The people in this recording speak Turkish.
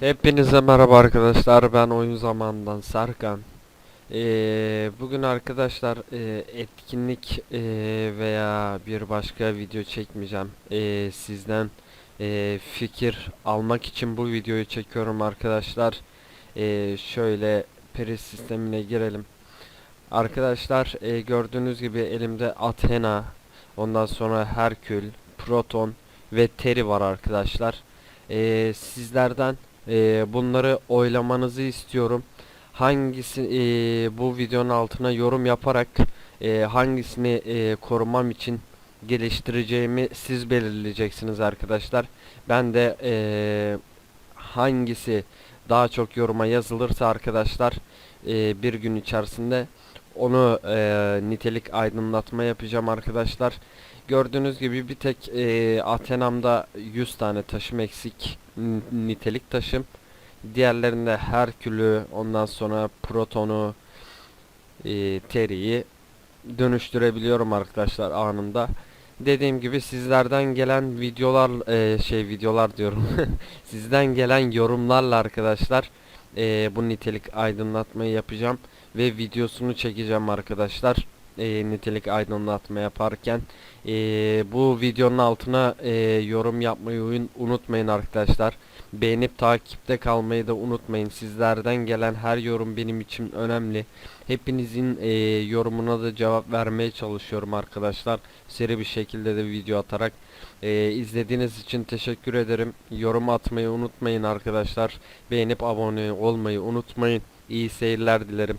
Hepinize merhaba arkadaşlar ben oyun zamanından Serkan. Ee, Bugün arkadaşlar e, etkinlik e, veya bir başka video çekmeyeceğim. Ee, Sizden e, fikir almak için bu videoyu çekiyorum arkadaşlar. Ee, Şöyle peri sistemine girelim. Arkadaşlar e, gördüğünüz gibi elimde Athena Ondan sonra Herkül, Proton ve Teri var arkadaşlar. Ee, Sizlerden ee, bunları oylamanızı istiyorum. Hangisi ee, bu videonun altına yorum yaparak ee, hangisini ee, korumam için geliştireceğimi siz belirleyeceksiniz arkadaşlar. Ben de ee, hangisi daha çok yoruma yazılırsa arkadaşlar ee, bir gün içerisinde onu ee, nitelik aydınlatma yapacağım arkadaşlar. Gördüğünüz gibi bir tek ee, Athena'mda 100 tane taşım eksik nitelik taşım. Diğerlerinde Herkül'ü, ondan sonra Proton'u, e, Terry'i dönüştürebiliyorum arkadaşlar anında. Dediğim gibi sizlerden gelen videolar e, şey videolar diyorum. Sizden gelen yorumlarla arkadaşlar e, bu nitelik aydınlatmayı yapacağım ve videosunu çekeceğim arkadaşlar. E, nitelik aydınlatma yaparken e, bu videonun altına e, yorum yapmayı unutmayın arkadaşlar. Beğenip takipte kalmayı da unutmayın. Sizlerden gelen her yorum benim için önemli. Hepinizin e, yorumuna da cevap vermeye çalışıyorum arkadaşlar. Seri bir şekilde de video atarak. E, izlediğiniz için teşekkür ederim. Yorum atmayı unutmayın arkadaşlar. Beğenip abone olmayı unutmayın. İyi seyirler dilerim.